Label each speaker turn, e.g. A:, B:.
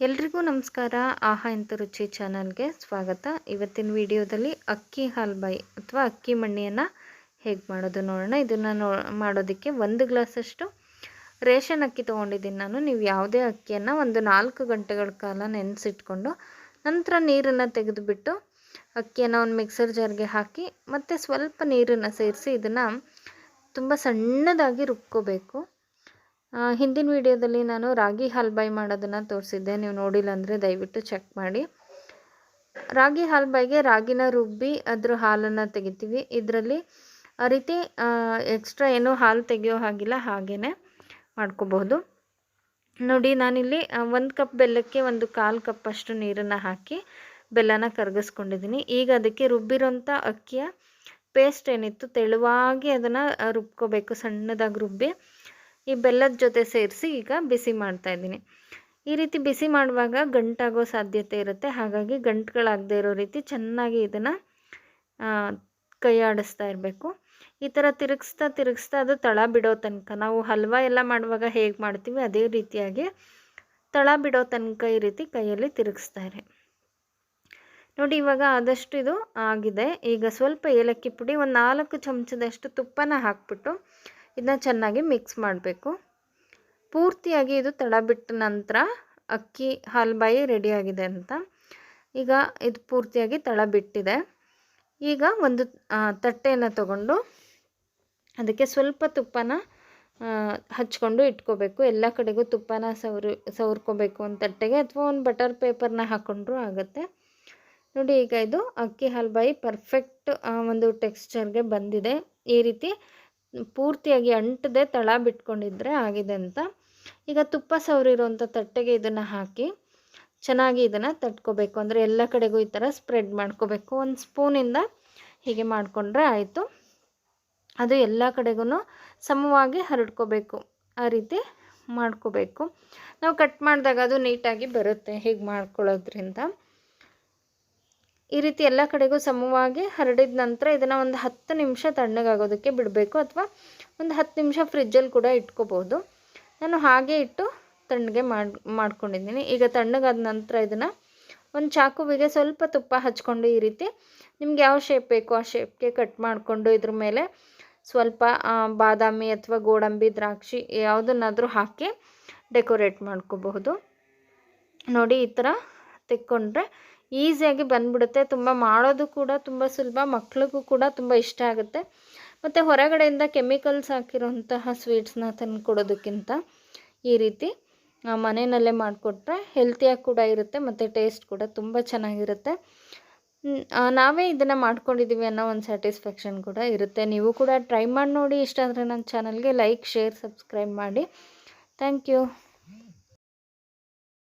A: ಎಲ್ರಿಗೂ ನಮಸ್ಕಾರ. ಆಹಾ ಇಂತ ರುಚಿ ಚಾನಲ್ಗೆ ಸ್ವಾಗತ. ಇವತ್ತಿನ ವಿಡಿಯೋದಲ್ಲಿ ಅಕ್ಕಿ ಹಾಲ್ಬಾಯಿ ಅಥವಾ ಅಕ್ಕಿ ಮಣ್ಣಿಯನ್ನು ಹೇಗೆ ಮಾಡೋದು ನೋಡೋಣ. ಇದನ್ನು ನೋ ಮಾಡೋದಕ್ಕೆ ಒಂದು ಗ್ಲಾಸಷ್ಟು ರೇಷನ್ ಅಕ್ಕಿ ತೊಗೊಂಡಿದ್ದೀನಿ ನಾನು. ನೀವು ಯಾವುದೇ ಅಕ್ಕಿಯನ್ನು ಒಂದು ನಾಲ್ಕು ಗಂಟೆಗಳ ಕಾಲ ನೆನೆಸಿಟ್ಕೊಂಡು ನಂತರ ನೀರನ್ನು ತೆಗೆದುಬಿಟ್ಟು ಅಕ್ಕಿಯನ್ನು ಒಂದು ಮಿಕ್ಸರ್ ಜಾರ್ಗೆ ಹಾಕಿ ಮತ್ತು ಸ್ವಲ್ಪ ನೀರನ್ನು ಸೇರಿಸಿ ಇದನ್ನು ತುಂಬ ಸಣ್ಣದಾಗಿ ರುಬ್ಕೋಬೇಕು. ಹಿಂದಿನ ವಿಡಿಯೋದಲ್ಲಿ ನಾನು ರಾಗಿ ಹಲ್ಬಾಯಿ ಮಾಡೋದನ್ನು ತೋರಿಸಿದ್ದೆ. ನೀವು ನೋಡಿಲ್ಲ ಅಂದರೆ ದಯವಿಟ್ಟು ಚೆಕ್ ಮಾಡಿ. ರಾಗಿ ಹಲ್ಬಾಯಿಗೆ ರಾಗಿನ ರುಬ್ಬಿ ಅದರ ಹಾಲನ್ನು ತೆಗಿತೀವಿ. ಇದರಲ್ಲಿ ಆ ರೀತಿ ಎಕ್ಸ್ಟ್ರಾ ಏನೂ ಹಾಲು ತೆಗೆಯೋ ಹಾಗಿಲ್ಲ ಹಾಗೇ ಮಾಡ್ಕೋಬಹುದು. ನೋಡಿ, ನಾನಿಲ್ಲಿ ಒಂದು ಕಪ್ ಬೆಲ್ಲಕ್ಕೆ ಒಂದು ಕಾಲು ಕಪ್ಪಷ್ಟು ನೀರನ್ನು ಹಾಕಿ ಬೆಲ್ಲನ ಕರಗಿಸ್ಕೊಂಡಿದ್ದೀನಿ ಈಗ ಅದಕ್ಕೆ ರುಬ್ಬಿರೋಂಥ ಅಕ್ಕಿಯ ಪೇಸ್ಟ್ ಏನಿತ್ತು, ತೆಳುವಾಗಿ ಅದನ್ನು ರುಬ್ಕೋಬೇಕು, ಸಣ್ಣದಾಗಿ ರುಬ್ಬಿ. ಈ ಬೆಲ್ಲದ ಜೊತೆ ಸೇರಿಸಿ ಈಗ ಬಿಸಿ ಮಾಡ್ತಾ ಇದ್ದೀನಿ. ಈ ರೀತಿ ಬಿಸಿ ಮಾಡುವಾಗ ಗಂಟಾಗೋ ಸಾಧ್ಯತೆ ಇರುತ್ತೆ. ಹಾಗಾಗಿ ಗಂಟುಗಳಾಗದೇ ಇರೋ ರೀತಿ ಚೆನ್ನಾಗಿ ಇದನ್ನು ಕೈಯಾಡಿಸ್ತಾ ಇರಬೇಕು. ಈ ಥರ ತಿರುಗಿಸ್ತಾ ತಿರುಗಿಸ್ತಾ ಅದು ತಳ ಬಿಡೋ ತನಕ, ನಾವು ಹಲ್ವಾ ಎಲ್ಲ ಮಾಡುವಾಗ ಹೇಗೆ ಮಾಡ್ತೀವಿ ಅದೇ ರೀತಿಯಾಗಿ ತಳ ಬಿಡೋ ತನಕ ಈ ರೀತಿ ಕೈಯಲ್ಲಿ ತಿರುಗಿಸ್ತಾ ಇರಿ. ನೋಡಿ ಇವಾಗ ಆದಷ್ಟು ಇದು ಆಗಿದೆ. ಈಗ ಸ್ವಲ್ಪ ಏಲಕ್ಕಿ ಪುಡಿ ಒಂದು ನಾಲ್ಕು ಚಮಚದಷ್ಟು ತುಪ್ಪನ ಹಾಕ್ಬಿಟ್ಟು ಇದನ್ನ ಚೆನ್ನಾಗಿ ಮಿಕ್ಸ್ ಮಾಡಬೇಕು. ಪೂರ್ತಿಯಾಗಿ ಇದು ತಡ ಬಿಟ್ಟ ನಂತರ ಅಕ್ಕಿ ಹಾಲ್ಬಾಯಿ ರೆಡಿಯಾಗಿದೆ ಅಂತ. ಈಗ ಇದು ಪೂರ್ತಿಯಾಗಿ ತಳ ಬಿಟ್ಟಿದೆ ಈಗ ಒಂದು ತಟ್ಟೆಯನ್ನು ತಗೊಂಡು ಅದಕ್ಕೆ ಸ್ವಲ್ಪ ತುಪ್ಪನ ಹಚ್ಕೊಂಡು ಇಟ್ಕೋಬೇಕು. ಎಲ್ಲ ಕಡೆಗೂ ತುಪ್ಪನ ಸವ್ರಿ, ಸವರ್ಕೋಬೇಕು ಒಂದು ತಟ್ಟೆಗೆ ಅಥವಾ ಒಂದು ಬಟರ್ ಪೇಪರ್ನ ಹಾಕ್ಕೊಂಡ್ರು ಆಗುತ್ತೆ. ನೋಡಿ ಈಗ ಇದು ಅಕ್ಕಿ ಹಾಲ್ಬಾಯಿ ಪರ್ಫೆಕ್ಟ್ ಒಂದು ಟೆಕ್ಸ್ಚರ್ಗೆ ಬಂದಿದೆ. ಈ ರೀತಿ ಪೂರ್ತಿಯಾಗಿ ಅಂಟದೆ ತಳ ಬಿಟ್ಕೊಂಡಿದ್ರೆ ಆಗಿದೆ ಅಂತ. ಈಗ ತುಪ್ಪ ಸವರಿರುವಂಥ ತಟ್ಟೆಗೆ ಇದನ್ನು ಹಾಕಿ ಚೆನ್ನಾಗಿ ಇದನ್ನು ತಟ್ಕೋಬೇಕು. ಅಂದರೆ ಎಲ್ಲ ಕಡೆಗೂ ಈ ಥರ ಸ್ಪ್ರೆಡ್ ಮಾಡ್ಕೋಬೇಕು. ಒಂದು ಸ್ಪೂನಿಂದ ಹೀಗೆ ಮಾಡಿಕೊಂಡ್ರೆ ಆಯಿತು. ಅದು ಎಲ್ಲ ಕಡೆಗೂ ಸಮವಾಗಿ ಹರಡ್ಕೋಬೇಕು. ಆ ರೀತಿ ಮಾಡ್ಕೋಬೇಕು. ನಾವು ಕಟ್ ಮಾಡಿದಾಗ ಅದು ನೀಟಾಗಿ ಬರುತ್ತೆ ಹೀಗೆ ಮಾಡ್ಕೊಳ್ಳೋದ್ರಿಂದ. ಈ ರೀತಿ ಎಲ್ಲ ಕಡೆಗೂ ಸಮವಾಗಿ ಹರಡಿದ ನಂತರ ಇದನ್ನು ಒಂದು ಹತ್ತು ನಿಮಿಷ ತಣ್ಣಗಾಗೋದಕ್ಕೆ ಬಿಡಬೇಕು ಅಥವಾ ಒಂದು ಹತ್ತು ನಿಮಿಷ ಫ್ರಿಜ್ಜಲ್ಲಿ ಕೂಡ ಇಟ್ಕೋಬೋದು. ನಾನು ಹಾಗೆ ಇಟ್ಟು ತಣ್ಣಗೆ ಮಾಡಿ, ಮಾಡ್ಕೊಂಡಿದ್ದೀನಿ. ಈಗ ತಣ್ಣಗಾದ ನಂತರ ಇದನ್ನು ಒಂದು ಚಾಕುವಿಗೆ ಸ್ವಲ್ಪ ತುಪ್ಪ ಹಚ್ಕೊಂಡು ಈ ರೀತಿ ನಿಮ್ಗೆ ಯಾವ ಶೇಪ್ ಬೇಕು ಆ ಶೇಪ್ಗೆ ಕಟ್ ಮಾಡಿಕೊಂಡು ಇದ್ರ ಮೇಲೆ ಸ್ವಲ್ಪ ಬಾದಾಮಿ ಅಥವಾ ಗೋಡಂಬಿ, ದ್ರಾಕ್ಷಿ ಯಾವುದನ್ನಾದರೂ ಹಾಕಿ ಡೆಕೋರೇಟ್ ಮಾಡ್ಕೋಬಹುದು. ನೋಡಿ ಈ ಥರ ತೆಕ್ಕೊಂಡ್ರೆ ಈಸಿಯಾಗಿ ಬಂದ್ಬಿಡುತ್ತೆ. ತುಂಬ ಮಾಡೋದು ಕೂಡ ತುಂಬ ಸುಲಭ, ಮಕ್ಳಿಗೂ ಕೂಡ ತುಂಬ ಇಷ್ಟ ಆಗುತ್ತೆ. ಮತ್ತು ಹೊರಗಡೆಯಿಂದ ಕೆಮಿಕಲ್ಸ್ ಹಾಕಿರೋಂತಹ ಸ್ವೀಟ್ಸ್ನ ತಂದು ಕೊಡೋದಕ್ಕಿಂತ ಈ ರೀತಿ ಮನೆಯಲ್ಲೇ ಮಾಡಿಕೊಟ್ರೆ ಹೆಲ್ತಿಯಾಗಿ ಕೂಡ ಇರುತ್ತೆ, ಮತ್ತು ಟೇಸ್ಟ್ ಕೂಡ ತುಂಬ ಚೆನ್ನಾಗಿರುತ್ತೆ. ನಾವೇ ಇದನ್ನು ಮಾಡ್ಕೊಂಡಿದ್ದೀವಿ ಅನ್ನೋ ಒಂದು ಸ್ಯಾಟಿಸ್ಫ್ಯಾಕ್ಷನ್ ಕೂಡ ಇರುತ್ತೆ. ನೀವು ಕೂಡ ಟ್ರೈ ಮಾಡಿ ನೋಡಿ. ಇಷ್ಟ ಅಂದರೆ ನನ್ನ ಚಾನಲ್ಗೆ ಲೈಕ್ ಶೇರ್ ಸಬ್ಸ್ಕ್ರೈಬ್ ಮಾಡಿ. Thank you